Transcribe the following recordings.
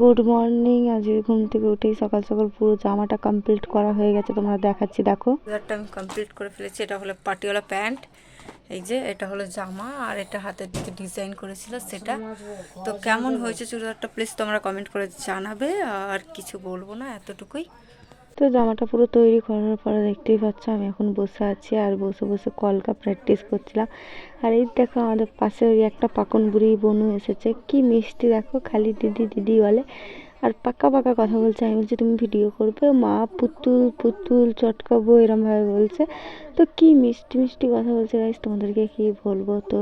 Good morning আজ ঘুম থেকে উঠেই সকাল সকাল পুরো জামাটা কমপ্লিট করা হয়ে গেছে, তোমরা দেখাচ্ছি, দেখো। চুড়িদারটা আমি কমপ্লিট করে ফেলেছি। এটা হলো পাটিওয়ালা প্যান্ট। এই যে, এটা হলো জামা, আর এটা হাতের দিকে ডিজাইন করেছিল সেটা। তো কেমন হয়েছে চুড়িদারটা প্লিজ তোমরা কমেন্ট করে জানাবে, আর কিছু বলব না এতটুকুই। তো জামাটা পুরো তৈরি করার পরে দেখতেই পাচ্ছ আমি এখন বসে আছি আর বসে বসে কলকা প্র্যাকটিস করছিলাম। আর এই দেখো আমাদের পাশে ওই একটা পাকন বুড়ি বনু এসেছে। কি মিষ্টি দেখো, খালি দিদি দিদি বলে। আর পাকা পাকা কথা বলছে। আমি বলছি, তুমি ভিডিও করবে? মা পুতুল পুতুল চটকাবো, এরমভাবে বলছে। তো কি মিষ্টি মিষ্টি কথা বলছে গাইস তোমাদেরকে কি বলব? তো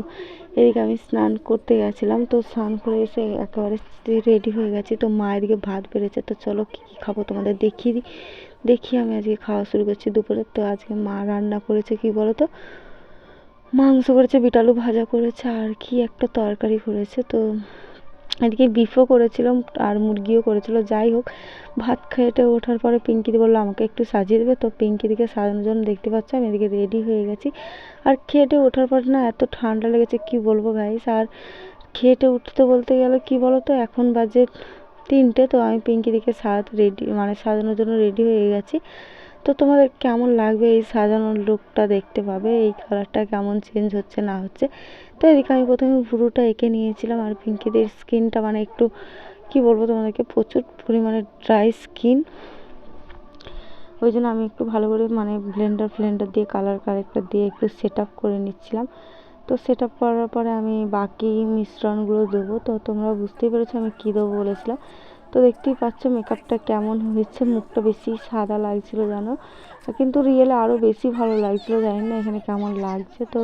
এদিকে আমি স্নান করতে গেছিলাম, তো স্নান করে এসে একেবারে রেডি হয়ে গেছি। তো মা এদিকে ভাত বেড়েছে, তো চলো কী কী খাব তোমাদের দেখিয়ে দিই দেখি আমি আজকে খাওয়া শুরু করছি দুপুরে। তো আজকে মা রান্না করেছে কি বলো তো মাংস করেছে বিটালু ভাজা করেছে, আর কি একটা তরকারি করেছে। তো এদিকে বিফও করেছিলাম আর মুরগিও করেছিল, যাই হোক, ভাত খেয়েটে ওঠার পরে পিঙ্কিদি বলল, আমাকে একটু সাজিয়ে দেবে? তো পিঙ্কিদিকে সাজানোর জন্য দেখতে পাচ্ছ, আমি এদিকে রেডি হয়ে গেছি। আর খেয়েটে ওঠার পর না এত ঠান্ডা লেগেছে, কি বলব গাইস আর খেয়েটে উঠতে বলতে গেলে কি বলো তো এখন বাজে তিনটে, তো আমি পিঙ্কিদিকে সাজ রেডি মানে সাজানোর জন্য রেডি হয়ে গেছি। তো তোমাদের কেমন লাগবে এই সাজানোর লুকটা দেখতে পাবে? এই কালারটা কেমন চেঞ্জ হচ্ছে, না হচ্ছে? তো এদিকে আমি প্রথমে ভুরুটা এঁকে নিয়েছিলাম আর পিঙ্কিদের স্কিনটা মানে একটু, কি বলব তোমাদেরকে, প্রচুর পরিমাণে ড্রাই স্কিন ওই জন্য আমি একটু ভালো করে মানে ব্লেন্ডার ফ্লেন্ডার দিয়ে কালার কারেক্টার দিয়ে একটু সেট আপ করে নিচ্ছিলাম। তো সেট আপ করার পরে আমি বাকি মিশ্রণগুলো দেবো। তো তোমরা বুঝতেই পেরেছ আমি কী দেবো বলেছিলাম। তো দেখতেই পাচ্ছ মেকআপটা কেমন হয়েছে, মুখটা বেশি সাদা লাগছিল জানো? কিন্তু রিয়েলে আরও বেশি ভালো লাগছিল, জানি না এখানে কেমন লাগছে। তো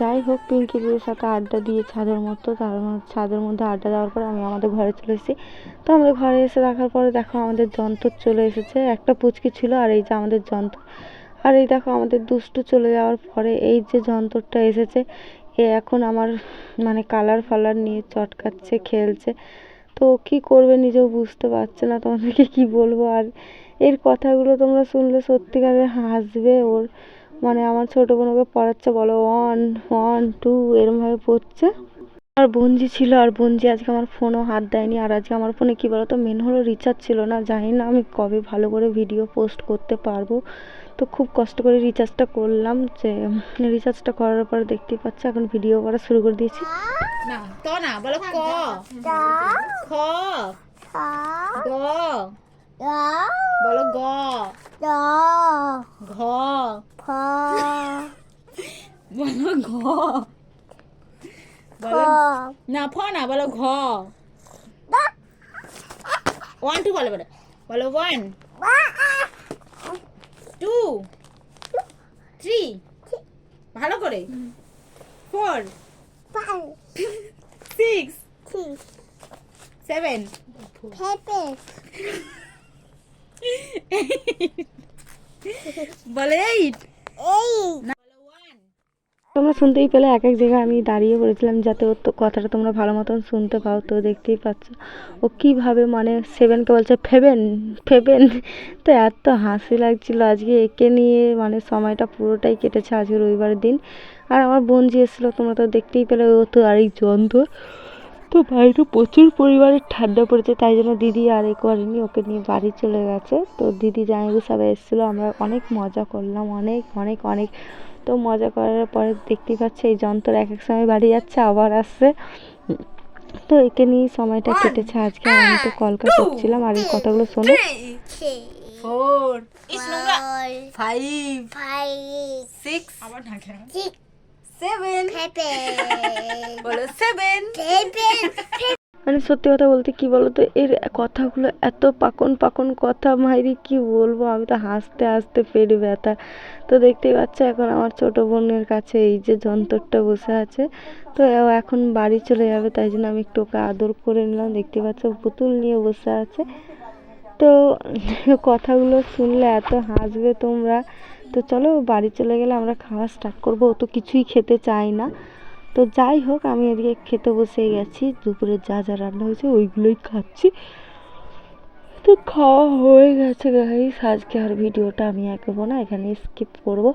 যাই হোক, পিঙ্কিদের সাথে আড্ডা দিয়ে ছাদের মতো তার ছাদের মধ্যে আড্ডা দেওয়ার পর আমি আমাদের ঘরে চলে এসেছি। তো আমাদের ঘরে এসে দেখার পরে দেখো আমাদের যন্ত্র চলে এসেছে, একটা পুচকি ছিল আর এই যে আমাদের যন্ত্র। আর এই দেখো আমাদের দুষ্টু চলে যাওয়ার পরে এই যে যন্ত্রটা এসেছে, এ এখন আমার মানে কালার ফালার নিয়ে চটকাচ্ছে, খেলছে। তো কি করবে নিজেও বুঝতে পারছে না তোমাদেরকে কি বলব? আর এর কথাগুলো তোমরা শুনলে সত্যিকারের হাসবে ওর। মানে আমার ছোটো বোন ওকে পড়াচ্ছে বলো ওয়ান ওয়ান টু এরমভাবে পড়ছে। আর বঞ্জি ছিল আর বঞ্জি আজকে আমার ফোনও হাত দেয়নি। আর আজকে আমার ফোনে কী বলতো মেন হলো রিচার্জ ছিল না। জানি না আমি কবে ভালো করে ভিডিও পোস্ট করতে পারব। তো খুব কষ্ট করে রিচার্জটা করলাম যে রিচার্জটা করার পর দেখতেই পাচ্ছি এখন ভিডিও করা শুরু করে দিয়েছি। না ত না বলো ক। খ। গ। বলো গ। ঘ। বলো ঘ। বলো না ফ না বলো ঘ। ওয়ান টু বলো বলো। বলো ওয়ান টু থ্রি ভালো করে। ফোর সেভেন বলে এইট তোমরা শুনতেই পেলে এক এক জায়গায় আমি দাঁড়িয়ে পড়েছিলাম যাতে ওর তো কথাটা তোমরা ভালো মতন শুনতে পাও তো দেখতেই পাচ্ছ। ও কীভাবে মানে সেভেনকে বলছে ফেবেন ফেবেন। তো এত হাসি লাগছিল আজকে একে নিয়ে মানে সময়টা পুরোটাই কেটেছে আজকে রবিবারের দিন। আর আমার বোনজি এসেছিল তোমরা তো দেখতেই পেলে ও তো আরেক যন্ত্র তো বাইরে প্রচুর পরিমাণে ঠান্ডা পড়েছে তাই জন্য দিদি আর এ করেনি ওকে নিয়ে বাড়ি চলে গেছে। তো দিদি জামাইবু সবাই এসেছিল আমরা অনেক মজা করলাম অনেক অনেক অনেক। তো মজা করার পরে দেখতেই পাচ্ছি এই যন্ত্র এক এক সময় বাড়ি যাচ্ছে আবার আসছে। তো একে নিয়ে সময়টা কেটেছে আজকে আমি তো কলকা করছিলাম আর এই কথাগুলো শোনো। ফোর ফাইভ ফাইভ সিক্স আবার না সেভেন বলো সেভেন মানে সত্যি কথা বলতে কি বলতো এর কথাগুলো এত পাকন পাকন কথা মাইরি কি বলব? আমি তো হাসতে হাসতে পেটে ব্যথা। তো দেখতেই পাচ্ছ এখন আমার ছোট বোনের কাছে এই যে যন্ত্রটা বসে আছে। তো এখন বাড়ি চলে যাবে তাই জন্য আমি একটু ওকে আদর করে নিলাম। দেখতে পাচ্ছ পুতুল নিয়ে বসে আছে। তো কথাগুলো শুনলে এত হাসবে তোমরা। তো চলো বাড়ি চলে গেলে আমরা খাওয়া স্টার্ট করব। ও তো কিছুই খেতে চাই না। তো যাই হোক, আমি এদিকে খেতে বসে গেছি। দুপুরে যা যা রান্না হয়েছে ওইগুলোই খাচ্ছি। তো খাওয়া হয়ে গেছে গাইস আজকে আর ভিডিওটা আমি আঁকবো না এখানে স্কিপ করব।